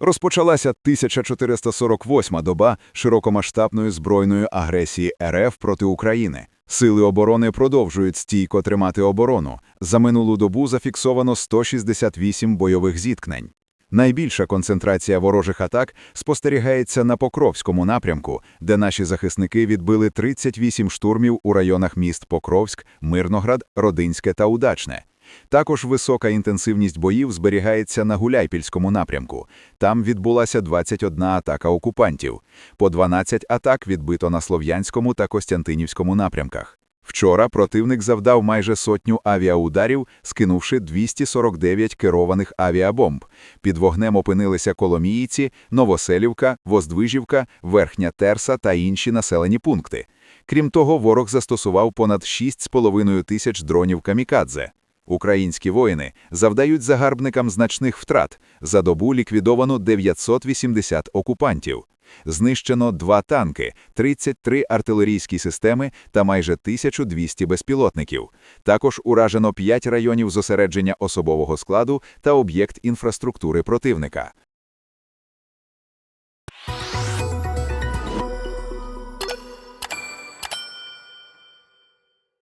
Розпочалася 1448-ма доба широкомасштабної збройної агресії РФ проти України. Сили оборони продовжують стійко тримати оборону. За минулу добу зафіксовано 168 бойових зіткнень. Найбільша концентрація ворожих атак спостерігається на Покровському напрямку, де наші захисники відбили 38 штурмів у районах міст Покровськ, Мирноград, Родинське та Удачне. Також висока інтенсивність боїв зберігається на Гуляйпільському напрямку. Там відбулася 21 атака окупантів. По 12 атак відбито на Слов'янському та Костянтинівському напрямках. Вчора противник завдав майже сотню авіаударів, скинувши 249 керованих авіабомб. Під вогнем опинилися Коломіїці, Новоселівка, Воздвижівка, Верхня Терса та інші населені пункти. Крім того, ворог застосував понад 6,5 тисяч дронів камікадзе. Українські воїни завдають загарбникам значних втрат. За добу ліквідовано 980 окупантів. Знищено два танки, 33 артилерійські системи та майже 1200 безпілотників. Також уражено 5 районів зосередження особового складу та об'єкт інфраструктури противника.